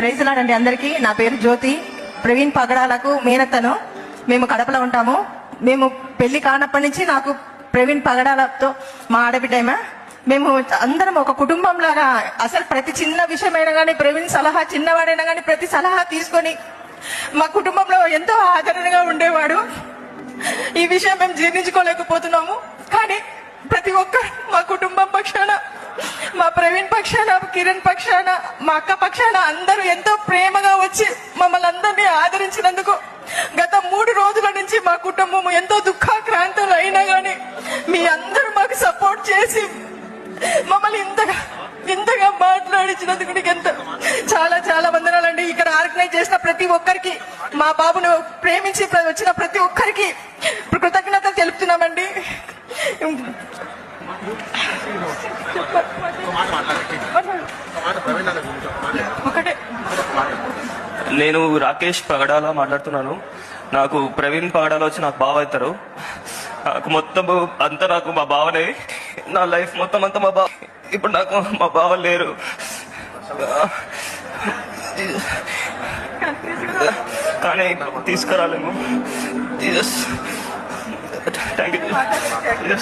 ప్రైజ్లాడండి అందరికీ. నా పేరు జ్యోతి. ప్రవీణ్ పగడాలకు మేనత్తను. మేము కడపలో ఉంటాము. మేము పెళ్ళి కానప్పటి నుంచి నాకు ప్రవీణ్ పగడాలతో మా ఆడబిడ్డేమా మేము అందరం ఒక కుటుంబం లాగా అసలు ప్రతి చిన్న విషయమైనా కానీ ప్రవీణ్ సలహా చిన్నవాడైనా కానీ ప్రతి సలహా తీసుకొని మా కుటుంబంలో ఎంతో ఆదరణగా ఉండేవాడు. ఈ విషయం మేము జీర్ణించుకోలేకపోతున్నాము. కానీ ప్రతి ఒక్కరు మా కుటుంబం పక్షాన మా ప్రవీణ్ పక్షాన కిరణ్ పక్షాన మా అక్క పక్షాన అందరూ ఎంతో ప్రేమగా వచ్చి మమ్మల్ని అందరినీ ఆదరించినందుకు గత మూడు రోజుల నుంచి మా కుటుంబం ఎంతో దుఃఖాక్రాంతులు అయినా కానీ మీ అందరూ మాకు సపోర్ట్ చేసి మమ్మల్ని ఇంతగా ఇంతగా మాట్లాడించినందుకు నీకు ఎంత చాలా చాలా వందనాలండి. ఇక్కడ ఆర్గనైజ్ చేసిన ప్రతి ఒక్కరికి మా బాబును ప్రేమించి వచ్చిన ప్రతి ఒక్కరికి కృతజ్ఞతలు తెలుపుతున్నామండి. ఒకటే నేను రాకేష్ పగడాల మాట్లాడుతున్నాను. నాకు ప్రవీణ్ పగడాల వచ్చి నాకు బావ అవుతారు. నాకు మొత్తం అంతా నాకు మా బావనే. నా లైఫ్ మొత్తం అంతా మా బావ. ఇప్పుడు నాకు మా బావ లేరు. కానీ తీసుకురాలేము. Thank you